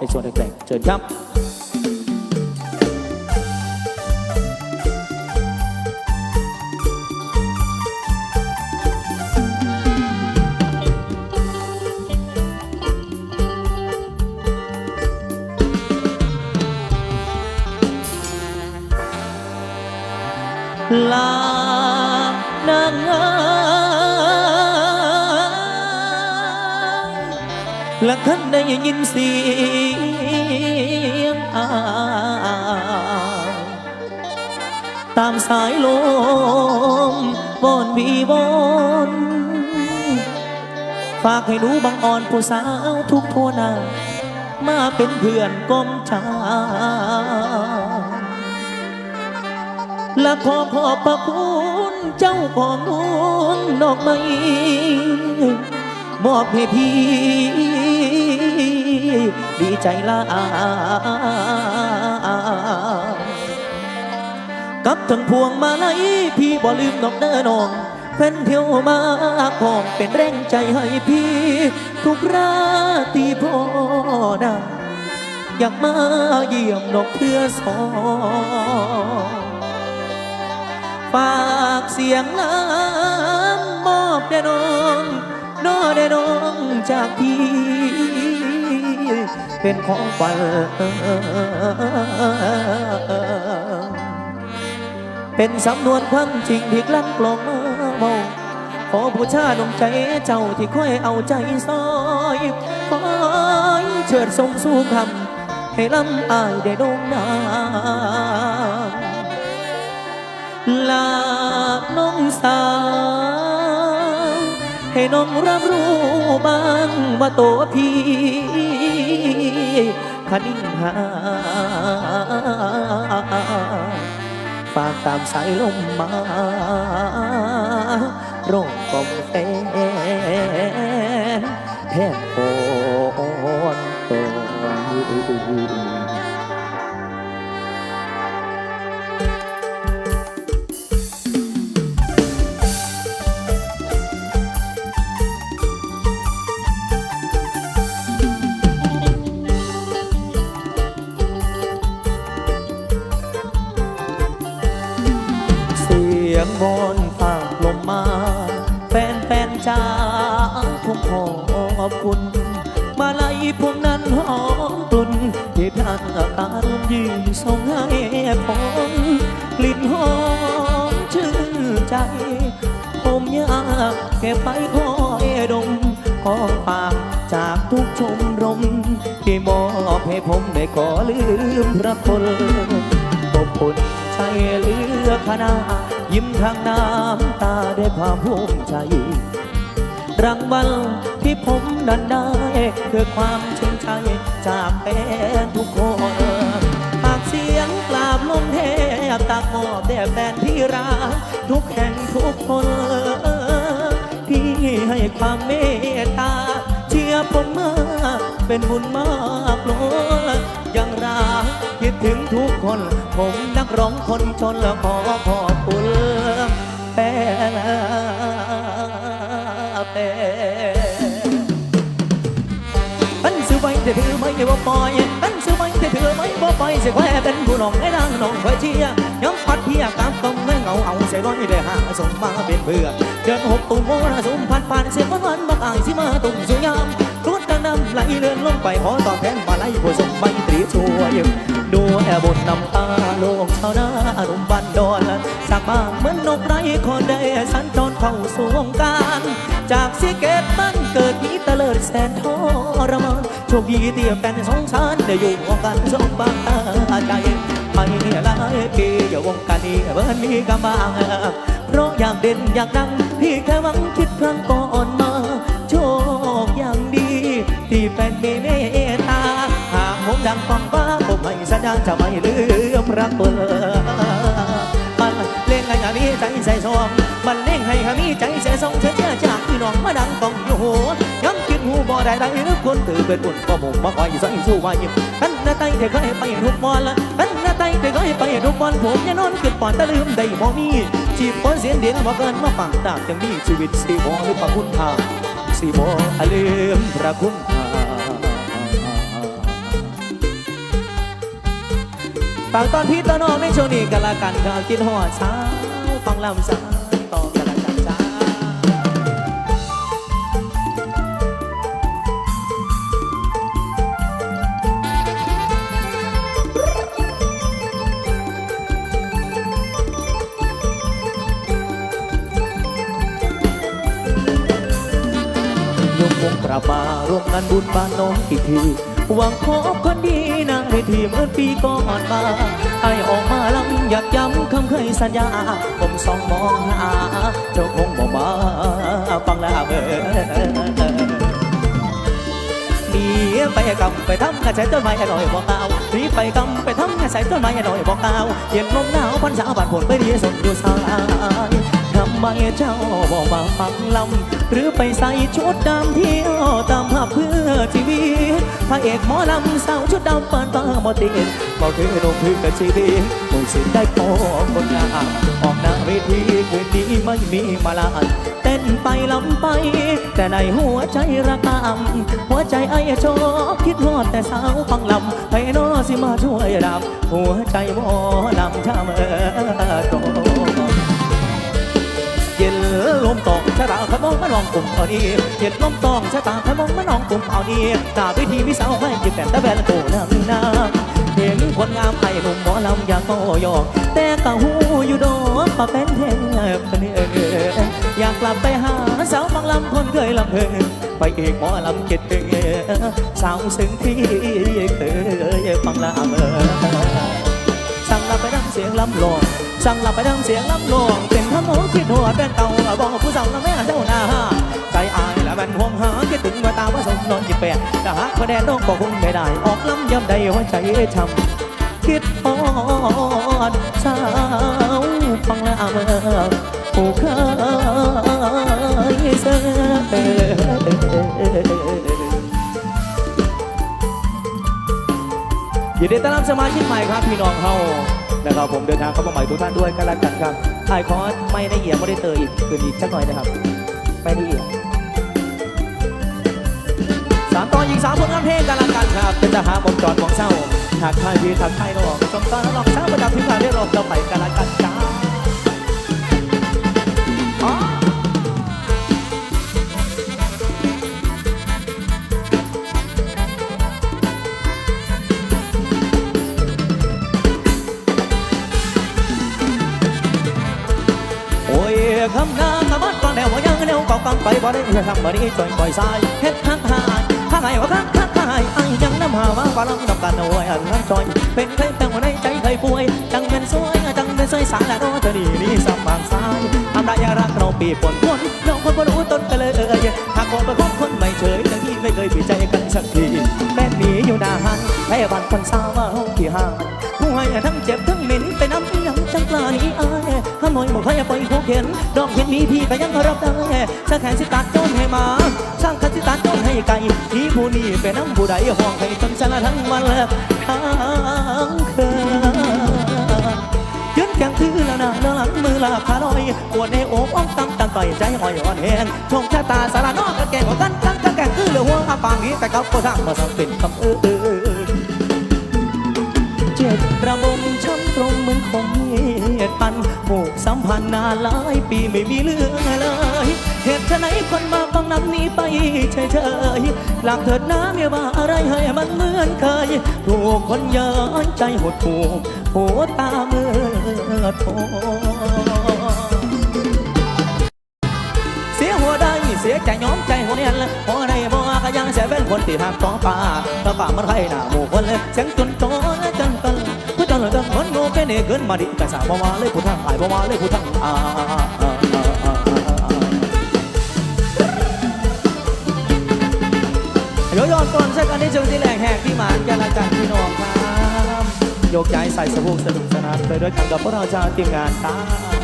ในช่วงแรกๆเชิญครับ ลา ท่านได้ยินเสียงอาตามสายลมวอนวีวอนฝากให้หนูบังอ่อนผู้สาวทุกทั่วนามาเป็นเพื่อนกลมชาและขอขอบพระคุณเจ้าของนวงดอกไม้มอบให้พี่ ดีใจหลากับทั้งพวงมาลัยพี่บ่ลืมนอกเด้อน้องแฟนเที่ยวมาของเป็นแรงใจให้พี่ ทุกราตรีพ่อได้อยากมาเยี่ยมนกเพื่อสองฝากเสียงน้ำมอบแด่น้องน้อแด่น้องจากพี่ เป็นของฝันเป็นสำนวนความจริงที่กลั่นกลองมาเมาขอบูชาดงใจเจ้าที่ค่อยเอาใจซอยคอยเชิดทรงสู่คำให้ลำอายได้ดงดังลาน้องสาว ให้น้องรับรู้บ้างว่าตัวพี่คันิ่งหาฝากตามสายลมมาร้องกลมแฟนแทนโอนตัวางอากาศยืนส่งให้ผมกลิ่นหอมชื่นใจ ผมอยากเก็บไปคอยดมขอฝากจากทุกชมรม ที่มอบให้ผมไม่ขอลืมพระคุณขอบคุณใจเหลือขนายิ้มทางน้ำตาด้วยความภูมิใจรางวัลที่ผมดันได้คือความชื่นใจจากแฟนทุกคน บตักมอบแด่แฟนที่รักทุกแห่งทุกคนที่ให้ความเมตตาเชียร์ผมมาเป็นบุญมากล้นยังรักคิดถึงทุกคน ผมนักร้องคนจนแล้วขอขอบคุณแฟนแฟนตั้นซื้อไว้แต่ถือไม่ว่าปล่อย ตั้นซื้อไม่บ่ไปเสียแควเป็นผู้น้องให้นางน้องคอยเชียย้ำพัดเพียกำกำไม่เงาเอาเสียร้อยได้หาส่งมาเป็นเบื่อเดินหกตุ่มโมนาสุ่มพันผ่านเสียงวันบักอายสิมาตุ่มสุยามรถกันนำไหลเลื่อนลงไปขอตอบแทนมาไล่ผู้สมบัยตรีช่วยดูแอบนน้ำตาโลกชาวนาอารมณ์บันดอน บ้างเหมือนนกไร้คนได้สัญจรเข้าสู่วงการ จากสีเกตบ้านเกิดมีเลิดแสนทรมานโชคดีเตียบกันสงสารได้อยู่วงการสมบัติใจไปหลายปีอยู่วงการนี้เบิ้มีกำบังเพราะอยากเด่นอยากดัง พี่แค่หวังคิดครั้งก่อนมา โชคอย่างดี ที่แฟนมีเมตตา หากผมดังฟังฟ้าผมไม่สัญญาจะไม่ลืมรักเบอมัน เล่นให้มีใจใส่ซองมันเล่งให้มีใจเสียทรงเชื่อจากพี่น้องมาดังกองอยู่หัวย้ำคิดหูบ่ได้ได้นึกคนตื่นเป็นบุญก็มุ่งมาคอยใส่สู้ไว้ท่านหน้าไตเธอเคยไปทุกบอลท่านหน้าไตเธอเคยไปทุกบอลผมยังนอนคิดปอนตะลืมได้บ่มีจีบคนเสียงเดียนบ่เกินมาฟังดากยังมีชีวิตสีบ่หรือพระคุณทางสีบ่ลืมพระคุณทาฝากตอนพี่ตอนน้องในช่วงนี้กันละกันครับกินหอดช้า ฟังลำสายต่อกันละกันจ้ายกวงกลับาร่วมงานบุญบ้านน้องอีกที หวังพบคนดีนะในทีเมื่อปีก่อนมาไอออกมาลังอยากย้ำคำเคยสัญญา ผมสองมองหาเจ้าคงบอกมาฟังแล้วเมื่อหนีไปกำไปทำกระแสต้นไม้อร่อยบอกเอาหนีไปกำไปทำกระแสต้นไม้อร่อยบอกเอาเย็นลมหนาวพันสาวบานผลไปดีสนอยู่สาย ไมเจ้าบอกมาฟังลำ หรือไปใส่ชุดดำเที่ยวตามภาพเพื่อชีวิตพระเอกหมอลำสาวชุดดำปานตาหมดตินบอกเธอลงพื้นกับชีวิตคงสิได้พบคนงามออกหน้าเวทีคืนนี้ไม่มีมาลานเต้นไปลำไป แต่ในหัวใจระกำหัวใจไอ้โชคคิดฮอดแต่สาวฟังลำให้นอสิมาช่วยดับ หัวใจหมอลำช้ำเออโตเย็น ลมตองชะตาขมองมะนองกลุ่มเอาดีเย็นลมตองชะตาขมองมะนองกลุ่มเอาดีตาวิธีมิสาวไม่จิบแต่ตะแบนโตน้ำน้ำเห็นคนงามไอ้หนุ่มหมอลำอยากโตยอกแต่กะหูอยู่ดอกปะเป็นเทพเนอยากกลับไปหาสาวฟังลำคนเคยลำเพลินไปอีกหมอลำคิดถึงสาวซึ้งที่เคยฟังลำเออ สั่งลาไปดังเสียงลำลองสั่งลาไปดังเสียงลำลองเป็นขโมยคิดหัวเป็นเต่าบอกผู้สั่งละแม่เจ้าหน้าใจอายและเป็นห่วงหาคิดถึงว่าตาว่าสมนอนจิบแปดแต่หากคะแนนน้องก็คงไม่ได้ ออกลำย่ำใดหัวใจช้ำคิดอ่อนสาวฟังแล้วเมื่อผู้เคยเสีย ยินดีต้อนรับสมาชิกใหม่ครับพี่น้องเฮานะครับ ผมเดินทางเข้ามาใหม่ทุกท่านด้วยกันละกันครับไอคอไม่ได้เอียดไม่ได้เตยอีกคืนอีกสักหน่อยนะครับ ไม่ได้เอียดสามตอนยิงสามผลงานเพลงกันละกันครับ เป็นทหารบงจรของเศร้าหากใครพีทักไทยนอกสมตอนนอกเศร้าประจำที่การเรียกร้องเราไปกันละกันจ้า คำนาคำมัดก่อนแล้วว่ายังเร็วก็ฟังไปบ่ได้จะทำบ่ได้จอยปล่อยสายเฮ็ดทักหายถ้าไงว่าคักคักหายไอ้ยังน้ำหาว่าฟ้าลังดอกกันโอ้ยอันนั้นจอยเป็นใครแต่ว่าในใจเคยป่วยจังเป็นสวยจังเป็นสวยสารและโน้เธอดีนี่สมบางสายทำได้ยารักเราปีปนพ้นน้องคนบ่รู้ต้นกันเลยหากคนเป็นคนคนไม่เฉยทั้งที่ไม่เคยปิดใจกันสักทีแม่หนีอยู่นานแพ้บันคนสาวมาห้องที่ห้าง หน่อยบอกให้ปล่อยผู้เข็นดอกเห็นมีพี่ก็ยังรับได้สักแขนสิตัดโจนให้มาสร้างคันสิตัดโจนให้ไก่ที่ผู้นี้เป็นน้ำผู้ใดห้องให้จนสละทั้งวันเลยทั้งคืนยืนแข็งทื่อแล้วนะเนื้อหลังมือลาขาลอยปวดในโอกอ้อมตั้มตั้งต่อยใจอ่อยอ่อนแหงชงชะตาสารนอกกันแกงกว่ากันกันกันแกงคือเหลือหัวอาปางนี้แต่เขาก็ทำมาสังเป็นคำเออเจ็บระบมช้ำตรงเหมือนคมเหตุปันผูก สัมพันนานหลายปีไม่มีเรื่องเลย เหตุไหนคนมาฟังน้ำนี้ไปเฉยๆหลังเถิดน้ำเมียว่าอะไรให้มันเหมือนเคย ถูกคนเย้อนใจหดหูหัวตาเมื่อโทเสียหัวได้เสียใจย้อมใจหัวเนียนหัวในบ่ก็ยังเสียเป็นคนที่หักต่อป่าถ้าป่ามันใครหน้าหมู่คนเลยเสียงจนโตและจนกัน ผู้จนเลยจนคนโง่แค่เนี้เกินมาดิแต่สาวบ่มาเลยผู้ทั้งอายบ่มาเลยผู้ทั้งอ่าเดี๋ยวย้อนก่อนสักอันนี้จึงที่แหลกแหกที่หมานกันละกันพี่น้องครับโยกย้ายใส่สะโพกสนุกสนานไปด้วยกันกับพวกเราชาวทีมงานครับ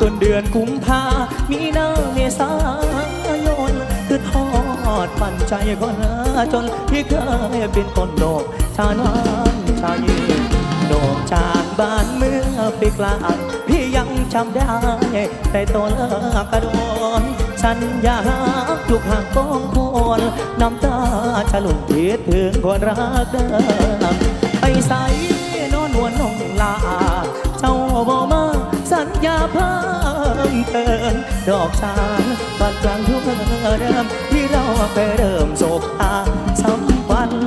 ต้นเดือนกุมภามีนาเมษายนคือทอดปันใจคนจนที่เคยเป็นต้นดกชาน้ำชาเย็นดกจานบ้านเมื่อปีกลางพี่ยังจำได้แต่ตัวเลิกกระโดนสัญญาลูกห่างป้องคนน้ำตาฉลุกคิดถึงคนรักเดิมไปใส่นอนนวลนงลา เจ้าบ่มา สัญญาเพิ่มเติมดอกชานบานกลางทุ่งเดิมที่เราเคยเริ่มโศกตาสัมพันธ์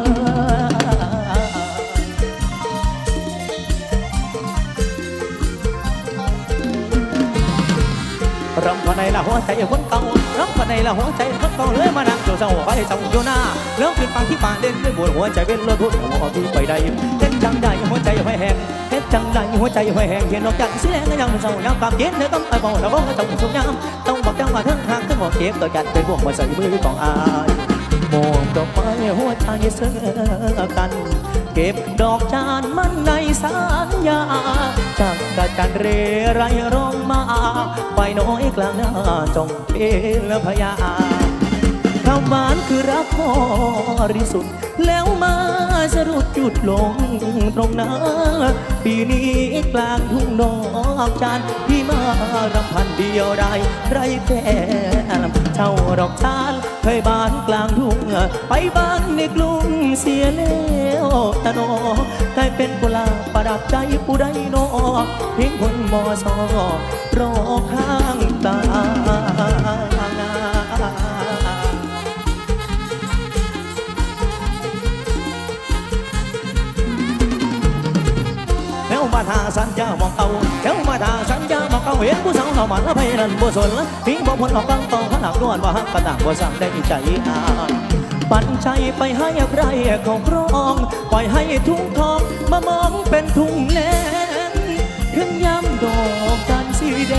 รำพันในละหัวใจคนเก่ารำพันในละหัวใจคนเก่าเลยมานั่งโจเศร้าไว้เจ้าอยู่หน้าเริ่มขึ้นฟังที่ป่าเด่นด้วยบวนหัวใจเป็นรถพุ่งหัวที่ไปได้เห็นจังใดหัวใจไฟแห้ง จังใดหัวใจไฟแห้งเห็นนอกจากสีแดงก็ยังเศร้ายังความเย็นเนื้อต้องไปบอกเราก็ต้องสุขยามต้องบอกจังว่าทั้งทางทั้งหัวเก็บตัวจัดเป็นพวกมาใส่มือของอายมองดอกไม้หัวใจเสื้อกันเก็บดอกจานมันในสัญญาจากกัดกันเรไรร้องมา ไปน้อยกลางหน้าจงเป็นพยา คำหวานคือรักบริสุทธิ์ แล้วมาสรุปจุดลงตรงหน้าปีนี้กลางทุ่งดอกจานพี่มารำพันเดียวได้ไรแฟนเช่าดอกจานเคยบานกลางทุ่งไปบ้านในกรุงเสียแล้วตะโนกลายเป็นกุหลาบประดับใจผู้ใดนอเพียงคนมอสอรอข้างตา ทางสัญญามองเก่าแล้วมาทางสัญญามองเก่าเห็นผู้สาวเรามันและไปนั่นบ่สนละทิ้งบ่พ้นหลอกกังต้องขนักนวลว่าหักกระต่างบ่สั่งได้ใจอายปันใจไปให้ใครเขาครองปล่อยให้ทุ่งทองมามองเป็นทุ่งแลนถึงย้ำดอกจันทร์สีแด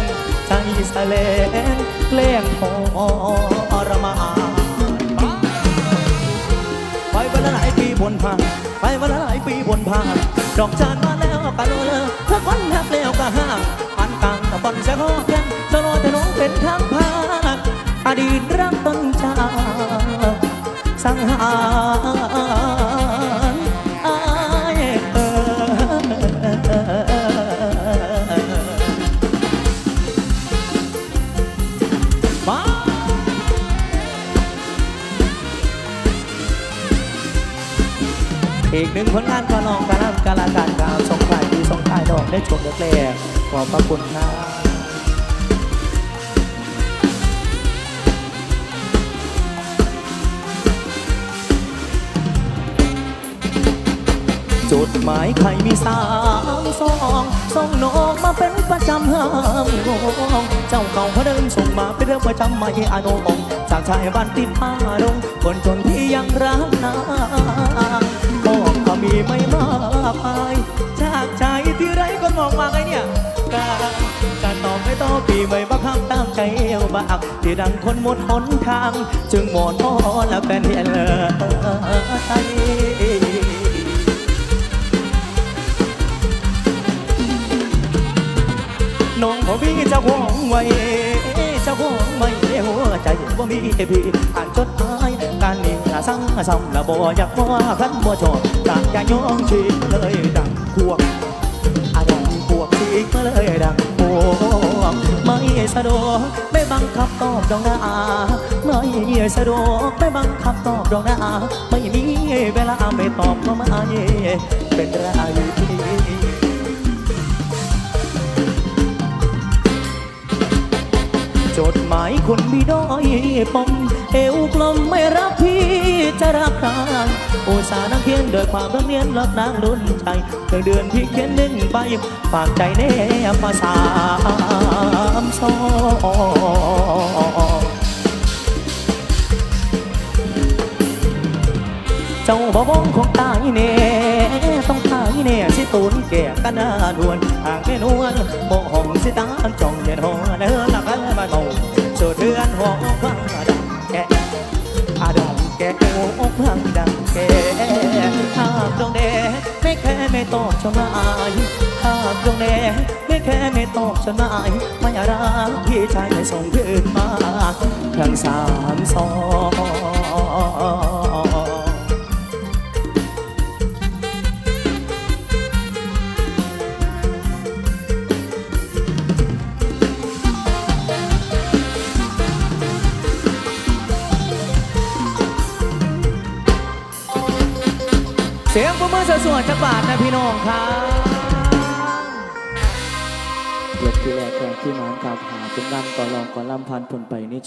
งใจแสลงแกล้งทรมานไปวันละหลายปีบนผ่านไปวันละหลายปีบนผ่านดอกจานมาแล้ว ก็โลเลอถ้าคนหักแล้วก็ห้ามอันกลางตะบอนเสียงแก่นจะรอแต่น้องเป็นทางผ่านอดีตรักต้นจาสังหารอายเอ่ยมาอีกหนึ่งผลงานก็ลองกา ได้ชมแรกๆขอบพระคุณครับจดหมายใครมีสามสองส่งนกมาเป็นประจำห้ามงงเจ้าเก่าเขาเดินส่งมาเป็นเรื่องประจำไม่อานงจากชายบ้านติดผ้าดงคนจนที่ยังรักนางบอกก็มีไม่มากมาย มองมาไงเนี่ยกาการตอบไม่ต้องปีไม่บังคับตามใจเอวบากที่ดังคนหมดหนทาง จึงหมดอ้อและเป็นเห็นเลยน้องบ่มีเจ้าของไว้จ้าของไม่หัวใจบ่มีพี่อ่านจดหมายการนี้สั่งซ้ำละบ่อยากว่าคันบ่ชอบต่างอย่ายองชีเลยดังพวง เกเลยดังพวกไม่สะดวกไม่บังคับตอบดองนาไม่สะดวกไม่บังคับตอบดองนาไม่มีเวลาไม่ตอบก็ไม่เป็นไร จดหมายคนมีด้อยปมเอวกลมไม่รักพี่จะรักใครอุตส่าห์นั่งเคียงโดวยความรักเนียนรักนางลุ้นใจเดือนเดือนที่เขียนหนึ่งใบฝากใจแน่ภาษามสองเจ้าบ่วงคงตายแน่ต้องตายแน่สิตูนแก่กันหน้าดวนหากไม่นวลโมหงสิตาจ้องเย็นหัวเดินละกันมา เมาสุดเดือนหัวฟังดังแกอาดังแกโอ้พังดังแก่หากดงแดงไม่แค่ไม่ตอบจดหมายหากดงแดงไม่แค่ไม่ตอบจดหมายไม่รักพี่ชายไม่ส่งเพื่อนมาทั้งสามสอง เสียงประมือสวดๆจักบาทนะพี่น้องครับยกที่แรกแข่งที่มานกาบหาเป็นงานก่อรองก่อลำพันผลไปนี้